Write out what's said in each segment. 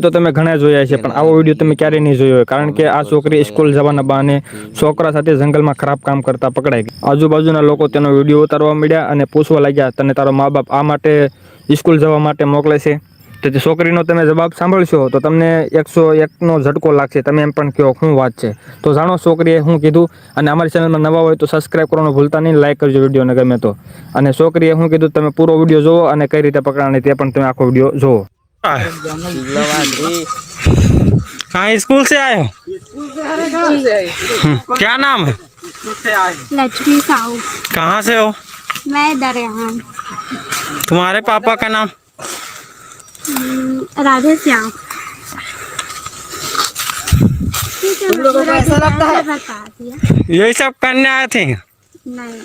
તો તમે ઘણા જોયા છે પણ આવો વીડિયો તમે ક્યારેય નહીં જોયો હોય કારણ કે આ છોકરી સ્કૂલ જવાના બહાને છોકરા સાથે જંગલમાં ખરાબ કામ કરતા પકડાઈ ગઈ. આજુબાજુના લોકો તેનો વીડિયો ઉતારવા મળ્યા અને પૂછવા લાગ્યા તને તારો મા બાપ આ માટે સ્કૂલ જવા માટે મોકલે છે? તો તે છોકરીનો તમે જવાબ સાંભળશો તો તમને એકસો એકનો ઝટકો લાગશે. તમે એમ પણ કહો શું વાત છે? તો જાણો છોકરીએ શું કીધું અને અમારી ચેનલમાં નવા હોય તો સબસ્ક્રાઈબ કરવાનું ભૂલતા નહીં લાઈક કરજો વિડીયોને ગમે તો. અને છોકરીએ શું કીધું? તમે પૂરો વીડિયો જોવો અને કઈ રીતે પકડાણી તે પણ તમે આખો વીડિયો જુઓ. कहाँ स्कूल से आए हो? हम्म, क्या नाम है? लक्ष्मी साहू। कहाँ से हो? मैं दरियान तुम्हारे पापा का नाम? राधे श्याम। यही सब करने आए थे? नहीं।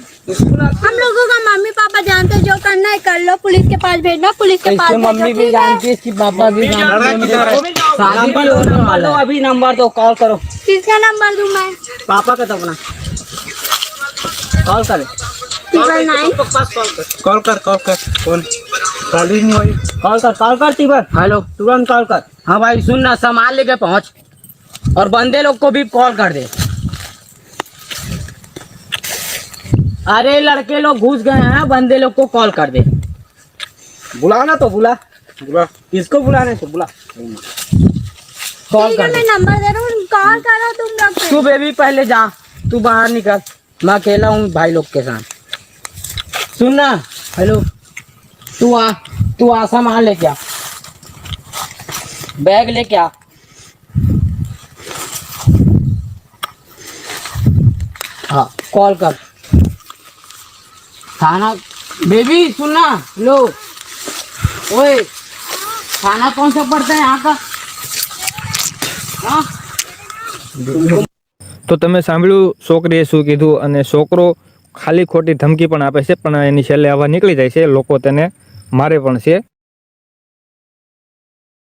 हम लोगों का मम्मी पापा जानते हैं, करना है कर लो पुलिस के पास भेजना पुलिस के पास मम्मी भी जानती है? इसकी पापा भी जानते हैं। है। अभी नंबर दो कॉल करो। किसका नंबर दूँ मैं? पापा का तो अपना। कॉल करे। कॉल कर कॉल कर कौन कॉलिंग नहीं हुई कॉल कर कॉल कर टीबर हेलो। तुरंत कॉल कर। हाँ भाई सुन ना सामान लेके पहुँच। और बंदे लोग को भी कॉल कर दे। अरे लड़के लोग घुस गए हैं बंदे लोग को कॉल कर दे। बुला ना तो बुला। बुला। किसको बुलाने तो बुला। कॉल कर मैं नंबर दे रहा हूँ कॉल करो तुम लोग तू बेबी पहले जा। तू बाहर निकल। मैं अकेला हूँ भाई लोग के साथ। सुनना हेलो तू आ। तू आ सामान लेके आ। बैग लेके आ। हाँ कॉल कर। खाना बेबी सुनना लो ओए खाना कौन सा पड़ता है यहाँ का हाँ તો તમે સાંભળ્યું છોકરીએ શું કીધું અને છોકરો ખાલી ખોટી ધમકી પણ આપે છે પણ એની છેલ્લે હવા નીકળી જાય છે લોકો તેને મારે પણ છે